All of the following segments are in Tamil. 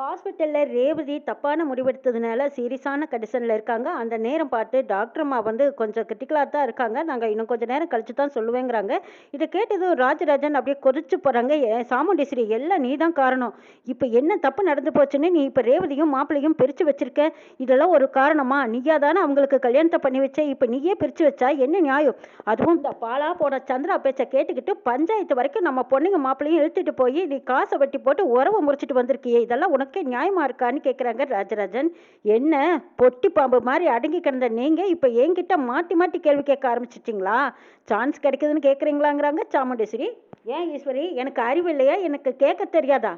ஹாஸ்பிட்டலில் ரேவதி தப்பான முடிவெடுத்ததுனால சீரியஸான கண்டிஷனில் இருக்காங்க. அந்த நேரம் பார்த்து டாக்டர் அம்மா வந்து கொஞ்சம் கிரிட்டிக்கலாக தான் இருக்காங்க. நாங்கள் இன்னும் கொஞ்சம் நேரம் கழிச்சு தான் சொல்லுவேங்கிறாங்க. இதை கேட்டதும் ராஜராஜன் அப்படியே கொதிச்சு போகிறாங்க சாமுண்டீஸ்வரி எல்லாம் நீ தான் காரணம். இப்போ என்ன தப்பு நடந்து போச்சுன்னு நீ இப்போ ரேவதியும் மாப்பிள்ளையும் பிரித்து வச்சிருக்க. இதெல்லாம் ஒரு காரணமா? நீயா தானே அவங்களுக்கு கல்யாணத்தை பண்ணி வச்ச. இப்போ நீயே பிரித்து வச்சா என்ன நியாயம்? அதுவும் இந்த பாலா போன சந்திரா பேச்சை கேட்டுக்கிட்டு பஞ்சாயத்து வரைக்கும் நம்ம பொண்ணுங்க மாப்பிள்ளையும் இழுத்துட்டு போய் நீ காசை வெட்டி போட்டு உறவை முறிச்சிட்டு வந்திருக்கியே. இதெல்லாம் உனக்கு நியாயமா இருக்கான்னு கேட்குறாங்க ராஜராஜன். என்ன பொட்டி பாம்பு மாதிரி அடங்கி கிடந்த நீங்க இப்போ என்கிட்ட மாற்றி மாற்றி கேள்வி கேட்க ஆரம்பிச்சிட்டிங்களா? சான்ஸ் கிடைக்குதுன்னு கேட்குறீங்களாங்கிறாங்க சாமுண்டேஸ்வரி. ஏன் ஈஸ்வரி எனக்கு அறிவு இல்லையா? எனக்கு கேட்க தெரியாதா?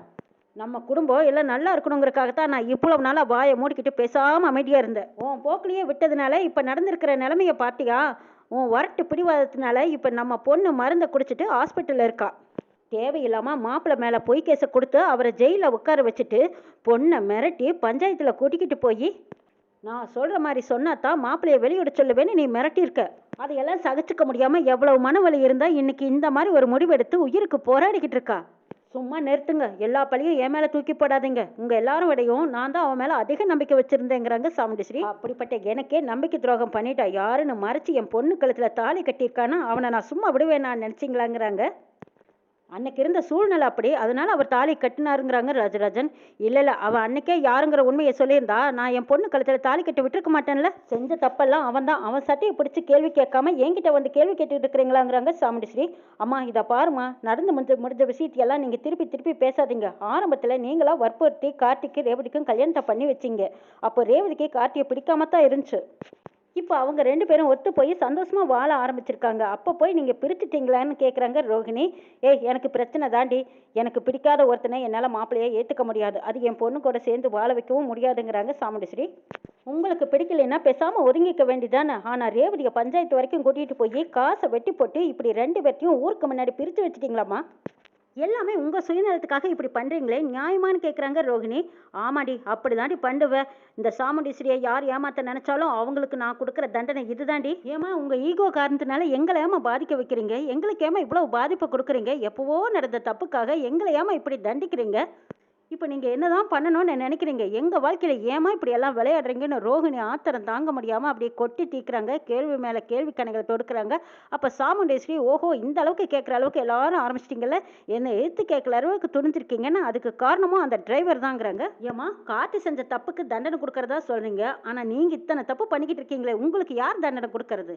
நம்ம குடும்பம் எல்லாம் நல்லா இருக்கணுங்கிறக்காகத்தான் நான் இவ்வளவு நாளாக வாயை மூடிக்கிட்டு பேசாமல் அமைதியாக இருந்தேன். உன் போக்கிலேயே விட்டதுனால இப்போ நடந்திருக்கிற நிலைமைய பார்த்தியா உன் வரட்டு பிடிவாதத்தினால இப்போ நம்ம பொண்ணு மருந்தை குடிச்சிட்டு ஹாஸ்பிட்டலில் இருக்கா. தேவையில்லாமல் மாப்பிள்ளை மேலே பொய் கேஸை கொடுத்து அவரை ஜெயிலில் உட்கார வச்சுட்டு பொண்ணை மிரட்டி பஞ்சாயத்தில் கூட்டிக்கிட்டு போய் நான் சொல்கிற மாதிரி சொன்னா தான் மாப்பிள்ளையை வெளியிட சொல்லுவேன்னு நீ மிரட்டியிருக்க. அதையெல்லாம் சகிச்சுக்க முடியாமல் எவ்வளவு மனவலி இருந்தால் இன்னைக்கு இந்த மாதிரி ஒரு முடிவெடுத்து உயிருக்கு போராடிக்கிட்டு இருக்கா. சும்மா நிறுத்துங்க. எல்லா பழியும் என் மேலே தூக்கி போடாதீங்க. உங்கள் எல்லாரும் விடையும் நான் தான் அவன் மேலே அதிக நம்பிக்கை வச்சுருந்தேங்கிறாங்க சாமுண்டஸ்ரீ அப்படிப்பட்ட எனக்கே நம்பிக்கை துரோகம் பண்ணிட்டா யாருன்னு மறைச்சு என் பொண்ணு கழுத்தில் தாலி கட்டியிருக்கானா அவனை நான் சும்மா விடுவேன் நான் நினச்சிங்களாங்கிறாங்க. அன்னைக்கு இருந்த சூழ்நிலை அப்படி. அதனால அவர் தாலி கட்டினாருங்கிறாங்க ராஜராஜன். இல்லை இல்லை அவன் அன்னைக்கே யாருங்கிற உண்மையை சொல்லியிருந்தா நான் என் பொண்ணு கழுத்தில் தாலி கட்டி விட்டுருக்க மாட்டேன்ல செஞ்ச தப்பெல்லாம் அவன் தான் அவன் சட்டையை பிடிச்சி கேள்வி கேட்காம என்கிட்ட வந்து கேள்வி கேட்டுக்கிட்டு இருக்கிறீங்களாங்கிறாங்க சாமுண்டிஸ்ரீ அம்மா இதை பாருமா நடந்து முடிஞ்ச முடிஞ்ச விஷயத்தையெல்லாம் நீங்கள் திருப்பி திருப்பி பேசாதீங்க. ஆரம்பத்தில் நீங்களாக வற்புறுத்தி கார்த்திக்கு ரேவதிக்கும் கல்யாணத்தை பண்ணி வச்சிங்க. அப்போ ரேவதிக்கு கார்த்தியை பிடிக்காம தான் இருந்துச்சு. இப்போ அவங்க ரெண்டு பேரும் ஒத்து போய் சந்தோஷமா வாழ ஆரம்பிச்சிருக்காங்க. அப்போ போய் நீங்க பிரிச்சுட்டீங்களான்னு கேட்குறாங்க ரோகிணி ஏய் எனக்கு பிரச்சனை தாண்டி எனக்கு பிடிக்காத ஒருத்தனை என்னால் மாப்பிள்ளையை ஏற்றுக்க முடியாது. அது என் பொண்ணு கூட சேர்ந்து வாழ வைக்கவும் முடியாதுங்கிறாங்க சாமுண்டஸ்ரீ உங்களுக்கு பிடிக்கலைன்னா பேசாமல் ஒதுங்கிக்க வேண்டியதானே ஆனால் ரேவதியை பஞ்சாயத்து வரைக்கும் கூட்டிகிட்டு போய் காசை வெட்டி போட்டு இப்படி ரெண்டு பேர்த்தையும் ஊருக்கு முன்னாடி பிரித்து வச்சுட்டிங்களாம்மா? எல்லாமே உங்கள் சுயநலத்துக்காக இப்படி பண்ணுறீங்களே நியாயமான்னு கேட்குறாங்க ரோகிணி. ஆமாடி அப்படி தாண்டி பண்ணுவேன் இந்த சாமுண்டீஸ்வரியை யார் ஏமாற்ற நினச்சாலும் அவங்களுக்கு நான் கொடுக்குற தண்டனை இதுதாண்டி ஏமா உங்கள் ஈகோ காரணத்தினால எங்களை ஏமா பாதிக்க வைக்கிறீங்க? எங்களுக்கு ஏமா இவ்வளோ பாதிப்பை கொடுக்குறீங்க? எப்போவோ நடந்த தப்புக்காக எங்களை ஏமா இப்படி தண்டிக்கிறீங்க? இப்போ நீங்கள் என்னதான் பண்ணணும்னு நினைக்கிறீங்க? எங்கள் வாழ்க்கையில் ஏமா இப்படி எல்லாம் விளையாடுறீங்கன்னு ரோகிணி ஆத்திரம் தாங்க முடியாமல் அப்படியே கொட்டி தீக்குறாங்க. கேள்வி மேலே கேள்வி கணக்கில் தொடுக்குறாங்க. அப்போ சாமுண்டேஸ்வரி ஓஹோ இந்த அளவுக்கு கேட்குற அளவுக்கு எல்லாரும் ஆரம்பிச்சிட்டிங்கல்ல? என்னை எடுத்து கேட்குற அளவுக்கு துணிஞ்சிருக்கீங்கன்னா அதுக்கு காரணமும் அந்த டிரைவர் தாங்கிறாங்க. ஏமா காட்டு செஞ்ச தப்புக்கு தண்டனை கொடுக்கறதா சொல்கிறீங்க ஆனால் நீங்கள் இத்தனை தப்பு பண்ணிக்கிட்டு இருக்கீங்களே உங்களுக்கு யார் தண்டனை கொடுக்கறது?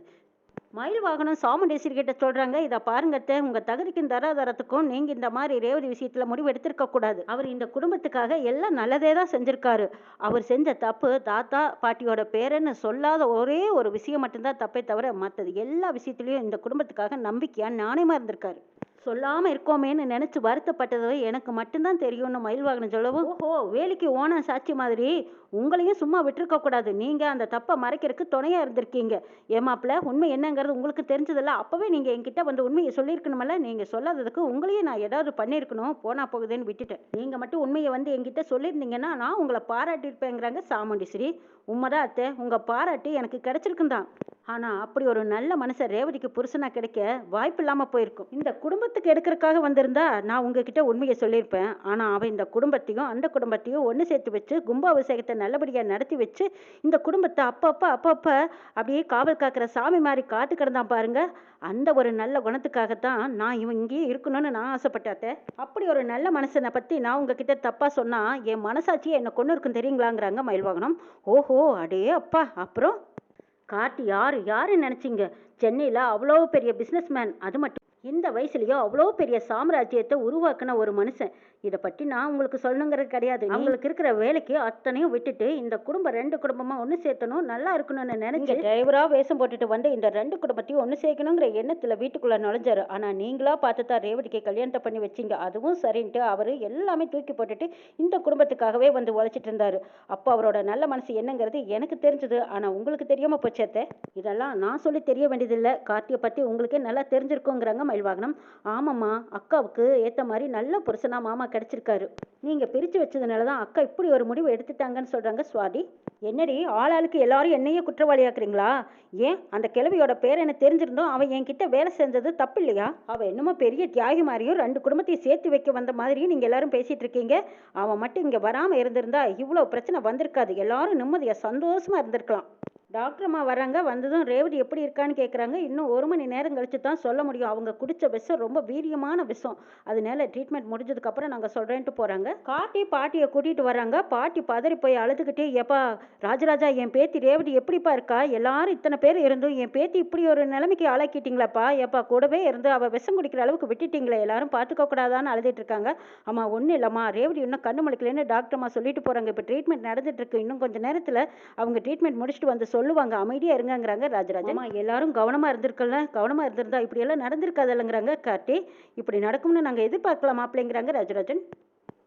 மயில் வாகனம் சாமுண்டேஸ்வரி கிட்ட சொல்றாங்க இதை பாருங்கத்த உங்க தகுதிக்கும் தராதரத்துக்கும் நீங்க இந்த மாதிரி ரேவதி விஷயத்துல முடிவு எடுத்திருக்க கூடாது. அவர் இந்த குடும்பத்துக்காக எல்லாம் நல்லதே தான் செஞ்சிருக்காரு. அவர் செஞ்ச தப்பு தாத்தா பாட்டியோட பேரன்னு சொல்லாத ஒரே ஒரு விஷயம் மட்டும்தான் தப்பே தவிர மற்றது எல்லா விஷயத்துலயும் இந்த குடும்பத்துக்காக நம்பிக்கையா நாணயமா இருந்திருக்காரு. சொல்லாம இருக்கோமேன்னு நினைச்சு வருத்தப்பட்டது எனக்கு மட்டும்தான் தெரியும்னு மயில் வாகனம் சொல்லவும் ஓஹோ வேலைக்கு ஓன சாட்சி மாதிரி. உங்களையும் சும்மா விட்டுருக்க கூடாது. நீங்க அந்த தப்பை மறைக்கிறதுக்கு துணையா இருந்திருக்கீங்க. ஏமாப்பிள உண்மை என்னங்கிறது உங்களுக்கு தெரிஞ்சதில்ல. அப்பவே நீங்க என்கிட்ட வந்து உண்மையை சொல்லியிருக்கணுமல்ல. நீங்க சொல்லாததுக்கு உங்களையும் நான் ஏதாவது பண்ணியிருக்கணும். போனா போகுதுன்னு விட்டுட்டேன். நீங்க மட்டும் உண்மையை வந்து என்கிட்ட சொல்லியிருந்தீங்கன்னா நான் உங்களை பாராட்டியிருப்பேங்கிறாங்க சாமுண்டீஸ்வரி உண்மைதான் அத்தை. உங்க பாராட்டு எனக்கு கிடைச்சிருக்குந்தான் ஆனால் ஆனா அப்படி ஒரு நல்ல மனுஷன் ரேவதிக்கு புருஷனா கிடைக்க வாய்ப்பு இல்லாம போயிருக்கும். இந்த குடும்பத்துக்கு எடுக்கிறதுக்காக வந்திருந்தா நான் உங்ககிட்ட உண்மையை சொல்லியிருப்பேன். ஆனா அவன் இந்த குடும்பத்தையும் அந்த குடும்பத்தையும் ஒன்று சேர்த்து வச்சு கும்பாபிஷேகத்தை நல்லபடியாக நடத்தி வச்சு இந்த குடும்பத்தை அப்பப்போ அப்பப்போ அப்படியே காவல் காக்கிற சாமி மாதிரி காத்து கிடந்தான் பாருங்க. அந்த ஒரு நல்ல குணத்துக்காகத்தான் நான் இவன் இங்கேயே இருக்கணும்னு நான் ஆசைப்பட்டாத்தே அப்படி ஒரு நல்ல மனுஷனை பற்றி நான் உங்ககிட்ட தப்பாக சொன்னால் என் மனசாட்சியை என்னை கொண்டு இருக்கும் தெரியுங்களாங்கிறாங்க மயில்வாகனம் ஓஹோ அடே அப்பா. அப்புறம் காட்டு யார் யாரு நினச்சிங்க? சென்னையில் அவ்வளோ பெரிய பிஸ்னஸ்மேன் அது மட்டும் இந்த வயசுலயும் அவ்வளோ பெரிய சாம்ராஜ்யத்தை உருவாக்குன ஒரு மனுஷன். இதை பற்றி நான் உங்களுக்கு சொல்லணுங்கிறது கிடையாது. அவங்களுக்கு இருக்கிற வேலைக்கு அத்தனையும் விட்டுட்டு இந்த குடும்பம் ரெண்டு குடும்பமா ஒன்று சேர்த்தணும் நல்லா இருக்கணும்னு நினைச்சு டிரைவரா வேஷம் போட்டுட்டு வந்து இந்த ரெண்டு குடும்பத்தையும் ஒன்று சேர்க்கணுங்கிற எண்ணத்துல வீட்டுக்குள்ள நுழைஞ்சாரு. ஆனா நீங்களா பார்த்து தான் ரேவதிக்கு கல்யாணத்தை பண்ணி வச்சீங்க. அதுவும் சரின்ட்டு அவரு எல்லாமே தூக்கி போட்டுட்டு இந்த குடும்பத்துக்காகவே வந்து உழைச்சிட்டு இருந்தாரு. அப்போ அவரோட நல்ல மனசு என்னங்கிறது எனக்கு தெரிஞ்சது. ஆனா உங்களுக்கு தெரியாம போச்சேத்த இதெல்லாம் நான் சொல்லி தெரிய வேண்டியதில்லை. கார்த்தியை பத்தி உங்களுக்கே நல்லா தெரிஞ்சிருக்குங்கிறாங்க மயில்வாகனம் ஆமாம்மா அக்காவுக்கு ஏற்ற மாதிரி நல்ல புருஷனாக மாமா கிடச்சிருக்காரு. நீங்கள் பிரிச்சு வச்சதுனால தான் அக்கா இப்படி ஒரு முடிவு எடுத்துட்டாங்கன்னு சொல்றாங்க சுவாதி. என்னடி ஆளாளுக்கு எல்லாரும் என்னையே குற்றவாளியாக்குறீங்களா? ஏன்? அந்த கிழவியோட பேர் என்ன தெரிஞ்சிருந்தோம் அவன் என்கிட்ட வேலை செஞ்சது தப்பு இல்லையா அவள் என்னமோ பெரிய தியாகி மாதிரியும் ரெண்டு குடும்பத்தையும் சேர்த்து வைக்க வந்த மாதிரியும் நீங்கள் எல்லாரும் பேசிகிட்டு இருக்கீங்க. அவன் மட்டும் இங்கே வராமல் இருந்திருந்தா இவ்வளோ பிரச்சனை வந்திருக்காது. எல்லாரும் நிம்மதியாக சந்தோஷமா இருந்திருக்கலாம். டாக்டர் அம்மா வராங்க வந்ததும் ரேவதி எப்படி இருக்கான்னு கேட்குறாங்க இன்னும் ஒரு மணி நேரம் கழிச்சு தான் சொல்ல முடியும். அவங்க குடித்த விஷம் ரொம்ப வீரியமான விஷம். அதனால ட்ரீட்மெண்ட் முடிஞ்சதுக்கப்புறம் நாங்கள் சொல்கிறேன்ட்டு போகிறாங்க காட்டி பாட்டியை கூட்டிகிட்டு வராங்க பாட்டி பதறி போய் அழுதுகிட்டே எப்பா ராஜராஜா என் பேத்தி ரேவதி எப்படிப்பா இருக்கா? எல்லாரும் இத்தனை பேர் இருந்தும் என் பேத்தி இப்படி ஒரு நிலைமைக்கு ஆளாக்கிட்டீங்களாப்பா? எப்பா கூடவே இருந்து அவள் விஷம் குடிக்கிற அளவுக்கு விட்டுட்டீங்களே. எல்லாரும் பார்த்துக்க கூடாதான்னு அழுதுட்டு இருக்காங்க. அம்மா ஒன்றும் இல்லைம்மா. ரேவதி இன்னும் கண்ணு முழிக்கலன்னு டாக்டர் அம்மா சொல்லிட்டு போகிறாங்க இப்போ ட்ரீட்மெண்ட் நடந்துட்டு இருக்கு. இன்னும் கொஞ்சம் நேரத்தில் அவங்க ட்ரீட்மெண்ட் முடிச்சுட்டு வந்து சொல்லுவாங்க அமைதியா இருங்கங்கிறாங்க ராஜராஜன். அம்மா எல்லாரும் கவனமா இருந்திருக்கல கவனமா இருந்திருந்தா இப்படி எல்லாம் நடந்திருக்காதல்லங்கிறாங்க கார்த்தி. இப்படி நடக்கும்னு நாங்க எதிர்பார்க்கலாம் மாப்பிள்ளைங்கிறாங்க ராஜராஜன்.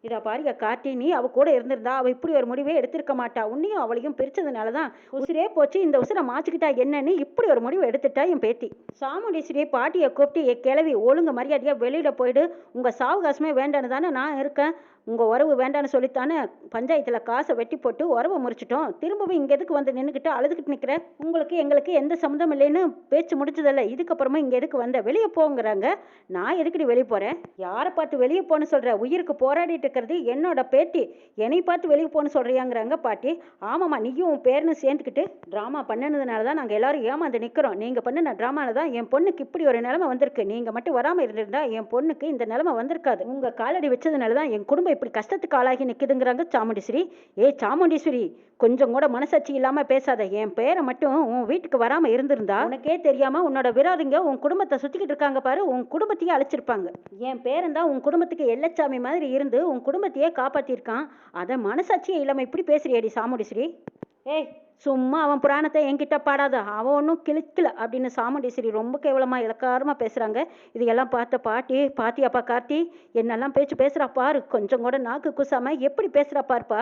இதா பாருங்க கார்த்தி நீ அவ கூட இருந்திருந்தா அவ இப்படி ஒரு முடிவே எடுத்திருக்க மாட்டா. உன்னையும் அவளையும் பிரிச்சதுனால தான் உசிரே போச்சு இந்த உசிரை மாச்சிக்கிட்டா என்னன்னு இப்படி ஒரு முடிவு எடுத்துட்டா என் பேத்தி. சாமுண்டீஸ்வரியை பாட்டியை கூப்பிட்டு என் கிளவி ஒழுங்கு மரியாதையாக வெளியில் போயிடு. உங்க சாவகாசமே வேண்டான்னு தானே நான் இருக்கேன். உங்கள் உறவு வேண்டான்னு சொல்லித்தானே பஞ்சாயத்தில் காசை வெட்டி போட்டு உறவை முறிச்சிட்டோம். திரும்பவும் இங்கே எதுக்கு வந்து நின்றுக்கிட்டு அழுதுகிட்டு நிற்கிறேன் உங்களுக்கு எங்களுக்கு எந்த சம்மந்தம் இல்லைன்னு பேச்சு முடிச்சதில்ல இதுக்கப்புறமா இங்கே எதுக்கு வந்த? வெளியே போங்கிறாங்க. நான் எதுக்கிட்டு வெளியே போகிறேன் யாரை பார்த்து வெளியே போன்னு சொல்கிற உயிருக்கு போராடிட்டு இருக்கிறது என்னோட பேட்டி என்னை பார்த்து வெளியே போகணும்னு சொல்கிறியாங்கிறாங்க பாட்டி. ஆமாம்மா நீயும் உன் பேர்னு சேர்ந்துக்கிட்டு ட்ராமா பண்ணினதுனால தான் நாங்கள் எல்லாரும் ஏமாந்து நிற்கிறோம் நீங்கள் பண்ணின ட்ராமால தான் என் பொண்ணுக்கு இப்படி ஒரு நிலமை வந்திருக்கு. நீங்கள் மட்டும் வராமல் இருந்திருந்தா என் பொண்ணுக்கு இந்த நிலமை வந்திருக்காது. உங்கள் காலடி வச்சதுனால தான் என் குடும்பம் இப்படி கஷ்டத்துக்கு ஆளாகி நிற்குதுங்கிறாங்க சாமுண்டீஸ்வரி. ஏ சாமுண்டீஸ்வரி கொஞ்சம் கூட மனசாட்சி இல்லாமல் பேசாத. என் பேரை மட்டும் உன் வீட்டுக்கு வராமல் இருந்திருந்தா உனக்கே தெரியாமல் உன்னோட விரோதிங்க உன் குடும்பத்தை சுற்றிக்கிட்டு இருக்காங்க பாரு உன் குடும்பத்தையே அழைச்சிருப்பாங்க. என் பேரன் தான் உன் குடும்பத்துக்கு எல்லச்சாமி மாதிரி இருந்து உன் குடும்பத்தையே காப்பாற்றிருக்கான் அதை மனசாட்சியே இல்லாமல் இப்படி பேசுறியடி சாமுண்டீஸ்வரி? ஏய் சும்மா அவன் புராணத்தை என்கிட்ட பாடாத அவன் ஒன்றும் கிழிக்கல அப்படின்னு சாமுண்டீஸ்வரி ரொம்ப கேவலமாக இலக்காரமாக பேசுகிறாங்க இதையெல்லாம் பார்த்த பாட்டி பாத்தியாப்பா கார்த்தி என்னெல்லாம் பேச்சு பேசுகிறா பாரு கொஞ்சம் கூட நாக்கு குசாம எப்படி பேசுகிறா பாருப்பா?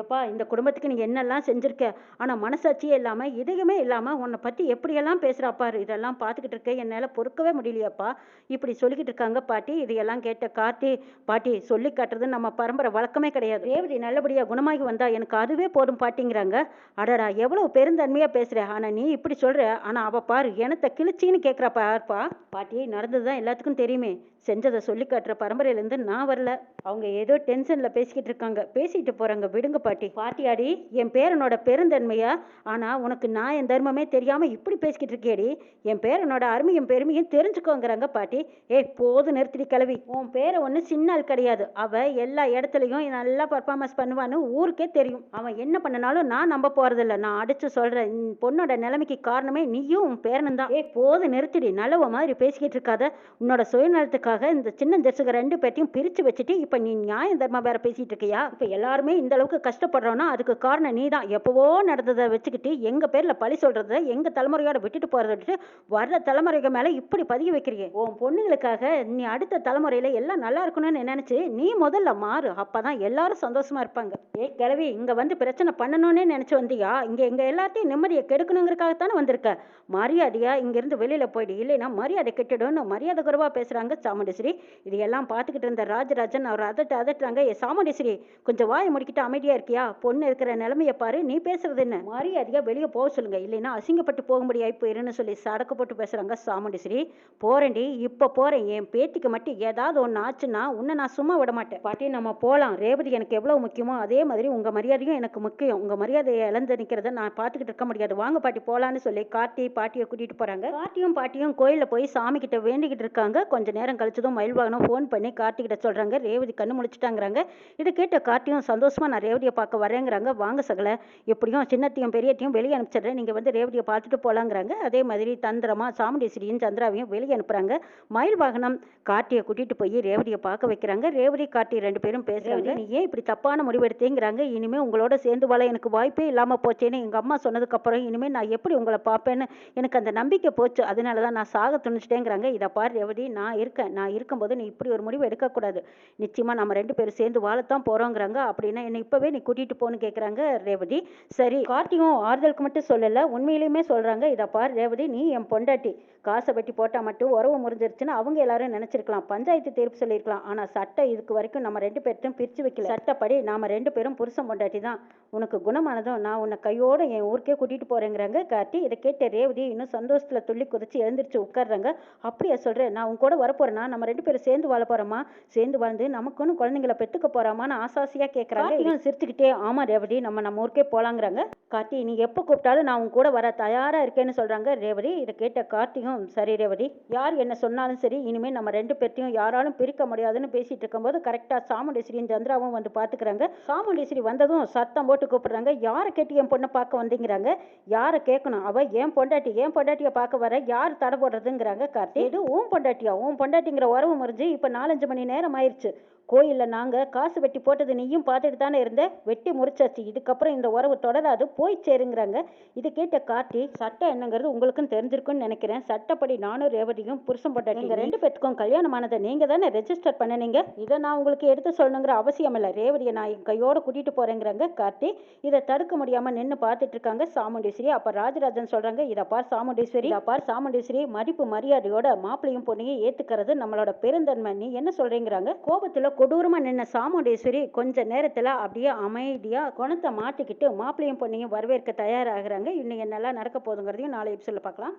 ஏப்பா இந்த குடும்பத்துக்கு நீ என்னெல்லாம் செஞ்சுருக்க? ஆனால் மனசாட்சியே இல்லாமல் இதயமே இல்லாமல் உன்னை பற்றி எப்படியெல்லாம் பேசுகிறா பாரு? இதெல்லாம் பார்த்துக்கிட்டு இருக்க என்னால் பொறுக்கவே முடியலையாப்பா. இப்படி சொல்லிக்கிட்டு இருக்காங்க பாட்டி இதையெல்லாம் கேட்ட கார்த்தி பாட்டி சொல்லி காட்டுறது நம்ம பரம்பரை வழக்கமே கிடையாது. ரேவதி நல்லபடியாக குணமாகி வந்தால் எனக்கு அதுவே போதும் பாட்டிங்கிறாங்க. அடடா எவ்வளோ பெருந்தன்மையாக பேசுகிற ஆனால் நீ இப்படி சொல்கிற ஆனால் அவள் பாரு எனத்தை கிழிச்சின்னு கேக்குறா பாருப்பா. பாட்டி நடந்ததுதான் எல்லாத்துக்கும் தெரியுமே. செஞ்சதை சொல்லி காட்டுற பரம்பரையிலேருந்து நான் வரல. அவங்க ஏதோ டென்ஷனில் பேசிக்கிட்டு இருக்காங்க. பேசிட்டு போகிறாங்க விடுங்க பாட்டி. பாட்டியாடி என் பேரனோட பெருந்தன்மையா? ஆனால் உனக்கு நான் என் தர்மமே தெரியாமல் இப்படி பேசிக்கிட்டு இருக்கேடி என் பேரனோட அருமையும் பெருமையும் தெரிஞ்சுக்கோங்கிறாங்க பாட்டி. ஏய் போது நிறுத்திடி கிளவி உன் பேரை ஒன்று சின்ன கிடையாது. அவள் எல்லா இடத்துலையும் நல்லா பர்ஃபார்மன்ஸ் பண்ணுவான்னு ஊருக்கே தெரியும். அவன் என்ன பண்ணனாலும் நான் நம்ப போகிறதில்ல நான் அடித்து சொல்கிறேன் பொண்ணோட நிலைமைக்கு காரணமே நீயும் உன் பேரனும் தான். ஏய் போது நிறுத்திடி. நல்லவ மாதிரி பேசிக்கிட்டு இருக்காத. உன்னோட சுயநலத்துக்காக இந்த சின்ன தரிசக ரெண்டு பேர்த்தையும் பிரித்து வச்சுட்டு இப்போ நீ நியாயம் தர்மம் வேற பேசிகிட்டு இருக்கியா? இப்போ எல்லாருமே இந்த அளவுக்கு கஷ்டப்படுறோன்னா அதுக்கு காரணம் நீ தான் எப்போவோ நடந்ததை வச்சுக்கிட்டு எங்கள் பேரில் பழி சொல்கிறத எங்கள் தலைமுறையோட விட்டுட்டு போகிறத விட்டுட்டு வர்ற தலைமுறைக்கு மேலே இப்படி பதிய வைக்கிறீங்க. உன் பொண்ணுங்களுக்காக நீ அடுத்த தலைமுறையில் எல்லாம் நல்லா இருக்கணும்னு நினச்சி நீ முதல்ல மாறு. அப்போ தான் எல்லாரும் சந்தோஷமாக இருப்பாங்க. ஏ கிழவி இங்கே வந்து பிரச்சனை பண்ணணும்னே நினச்சி வந்தியா? இங்கே எங்கள் எல்லாத்தையும் நிம்மதியை கெடுக்கணுங்கிறதுக்காகத்தானே வந்திருக்க? மரியாதையாக இங்கேருந்து வெளியில் போயிடு. இல்லைன்னா மரியாதை கெட்டுடும் மரியாதை குருவா பேசுகிறாங்க சாமி சாமுண்டீஸ்வரி இதையெல்லாம் பார்த்துக்கிட்டு இருந்த ராஜராஜன் அவர் அதட்டு அதட்டுறாங்க. ஏ சாமுண்டீஸ்வரி கொஞ்சம் வாயை முடிக்கிட்டு அமைதியாக இருக்கியா? பொண்ணு இருக்கிற நிலமையை பாரு. நீ பேசுறது என்ன? மரியாதையா வெளியே போக சொல்லுங்க. இல்லைன்னா அசிங்கப்பட்டு போகும்படி ஆகி போயிருன்னு சொல்லி சடக்கு போட்டு பேசுறாங்க சாமுண்டீஸ்வரி. போறேன்டி இப்போ போறேன். என் பேத்திக்கு மட்டும் ஏதாவது ஒன்று ஆச்சுன்னா உன்னை நான் சும்மா விட மாட்டேன். பாட்டி நம்ம போகலாம் ரேவதி எனக்கு எவ்வளோ முக்கியமோ அதே மாதிரி உங்கள் மரியாதையும் எனக்கு முக்கியம். உங்கள் மரியாதையை இழந்து நிற்கிறத நான் பார்த்துக்கிட்டு இருக்க முடியாது. வாங்க பாட்டி போகலான்னு சொல்லி கார்த்தி பாட்டியை கூட்டிகிட்டு போகிறாங்க பாட்டியும் பாட்டியும் கோயிலில் போய் சாமி கிட்ட வேண்டிக்கிட்டு இருக்காங்க. கொஞ்ச நேரம் கழிச்சதும் மயில் வாகனம் ஃபோன் பண்ணி கார்த்தி கிட்ட சொல்றாங்க. ரேவதி கண்ணு முழிச்சிட்டாங்கிறாங்க. இதை கேட்ட கார்த்தியும் சந்தோஷமா நான் ரேவதியை பார்க்க வரேங்கிறாங்க வாங்க சகல. எப்படியும் சின்னத்தையும் பெரியத்தையும் வெளியே அனுப்பிச்சிடுறேன். நீங்க வந்து ரேவதியை பார்த்துட்டு போலாங்கிறாங்க அதே மாதிரி தந்திரமா சாமுண்டீஸ்வரியும் சந்திராவையும் வெளியே அனுப்புறாங்க. மயில் வாகனம் கார்த்தியை கூட்டிட்டு போய் ரேவதியை பார்க்க வைக்கிறாங்க. ரேவதி கார்த்தி ரெண்டு பேரும் பேசுறாங்க. நீ ஏன் இப்படி தப்பான முடிவெடுத்தேங்கிறாங்க இனிமே உங்களோட சேர்ந்து வாழ எனக்கு வாய்ப்பே இல்லாம போச்சேன்னு எங்க அம்மா சொன்னதுக்கு அப்புறம் இனிமே நான் எப்படி உங்களை பார்ப்பேன்னு எனக்கு அந்த நம்பிக்கை போச்சு. அதனால தான் நான் சாக துணிச்சிட்டேங்கிறாங்க இதை பாரு ரேவதி நான் இருக்கேன். நான் நான் இருக்கும்போது நீ இப்படி ஒரு முடிவு எடுக்கக்கூடாது. நிச்சயமாக நம்ம ரெண்டு பேரும் சேர்ந்து வாழத்தான் போகிறோங்கிறாங்க அப்படின்னா என்னை இப்போவே நீ கூட்டிகிட்டு போன்னு கேட்குறாங்க ரேவதி. சரி கார்த்தியும் ஆறுதலுக்கு மட்டும் சொல்லலை உண்மையிலையுமே சொல்கிறாங்க இதை பார் ரேவதி நீ என் பொண்டாட்டி. காசை வெட்டி போட்டால் மட்டும் உறவு முறிஞ்சிருச்சுன்னு அவங்க எல்லாரும் நினச்சிருக்கலாம். பஞ்சாயத்து தீர்ப்பு சொல்லியிருக்கலாம். ஆனால் சட்டம் இதுக்கு வரைக்கும் நம்ம ரெண்டு பேர்ட்டும் பிரித்து வைக்கல. சட்டப்படி நாம் ரெண்டு பேரும் புருஷன் பொண்டாட்டி தான். உனக்கு குணமானதும் நான் உன்னை கையோடு என் ஊருக்கே கூட்டிகிட்டு போகிறேங்கிறாங்க கார்த்தி. இதை கேட்ட ரேவதி இன்னும் சந்தோஷத்தில் துள்ளி குதிச்சு எழுந்திரிச்சு உட்கார்றாங்க. அப்படியா சொல்கிறேன் நான் உன் கூட வரப்போகிறேன் வரப்போறேன்னா நம்ம ரெண்டு பேரும் சேர்ந்து வாழ போகிறோமா சேர்ந்து வாழ்ந்து நமக்குன்னு குழந்தைங்களை பெற்றுக்க போகிறாமான்னு ஆசாசியாக கேட்குறாங்க இவன் சிரிச்சுக்கிட்டே ஆமாம் ரேவதி நம்ம நம்ம ஊருக்கே போகலாங்கிறாங்க கார்த்தி நீ எப்போ கூப்பிட்டாலும் நான் உன் கூட வர தயாராக இருக்கேன்னு சொல்கிறாங்க ரேவதி. இதை கேட்ட கார்த்தியும் சரி ரேவதி யார் என்ன சொன்னாலும் சரி இனிமேல் நம்ம ரெண்டு பேர்த்தையும் யாராலும் பிரிக்க முடியாதுன்னு பேசிட்டு இருக்கும்போது கரெக்டாக சாமுண்டேஸ்வரியும் சந்திராவும் வந்து பார்த்துக்கிறாங்க சாமுண்டேஸ்வரி வந்ததும் சத்தம் போட்டு கூப்பிடுறாங்க. யாரை கேட்டு என் பொண்ணை பார்க்க வந்தீங்கிறாங்க? யாரை கேட்கணும்? அவ என் பொண்டாட்டி என் பொண்டாட்டியை பார்க்க வர யார் தடை போடுறதுங்கிறாங்க கார்த்தி? இது உன் பொண்டாட்டியா? உன் அப்படிங்கிற உறவு முறிஞ்சு இப்போ நாலஞ்சு மணி நேரம் ஆயிடுச்சு கோயிலில் நாங்கள் காசு வெட்டி போட்டது நீயும் பார்த்துட்டு தானே இருந்த? வெட்டி முறிச்சாச்சு. இதுக்கப்புறம் இந்த உறவு தொடராது. போய் சேருங்கிறாங்க. இது கேட்ட கார்த்தி சட்டம் என்னங்கிறது உங்களுக்கும் தெரிஞ்சிருக்கும்னு நினைக்கிறேன். சட்டப்படி நானும் ரேவதியும் புருஷன் போட்டாட்டி எங்கள் ரெண்டு பேத்துக்கும் கல்யாணமானதை நீங்கள் தானே ரெஜிஸ்டர் பண்ணினீங்க? இதை நான் உங்களுக்கு எடுத்து சொல்லணுங்கிற அவசியம் இல்லை. ரேவதியை நான் என் கையோட கூட்டிகிட்டு போகிறேங்கிறாங்க கார்த்தி. இதை தடுக்க முடியாமல் நின்று பார்த்துட்டு இருக்காங்க சாமுண்டீஸ்வரி. அப்போ ராஜராஜன் சொல்கிறாங்க இதை பார் சாமுண்டீஸ்வரி. இதை பார் சாமுண்டீஸ்வரி. மதிப்பு மரியாதையோட மாப்பிளையும் பொண்ணையும் ஏற்றுக்கிறது நம்மளோட பெருந்தன்மை. நீ என்ன சொல்கிறேங்கிறாங்க கோபத்தில் கொடூரமாக நின்ன சாமுண்டீஸ்வரி கொஞ்ச நேரத்தில் அப்படியே அமைதியாக குணத்தை மாற்றிக்கிட்டு மாப்பிளையும் பொண்ணையும் வரவேற்க தயாராகிறாங்க. இன்னும் என்னெல்லாம் நடக்க போதுங்கிறதையும் நாளை எபிசோடில் பார்க்கலாம்.